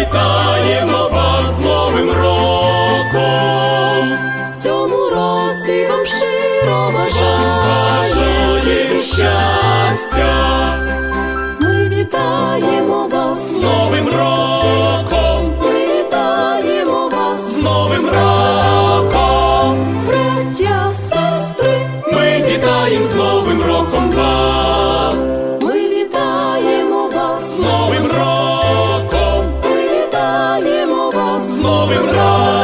вітаємо вас з новим роком. В цьому році вам щиро бажаю тільки щастя. Ми вітаємо вас з новим роком. Ми вітаємо вас з новим роком. Браття, сестри, ми вітаємо з новим роком вас. З Новим роком,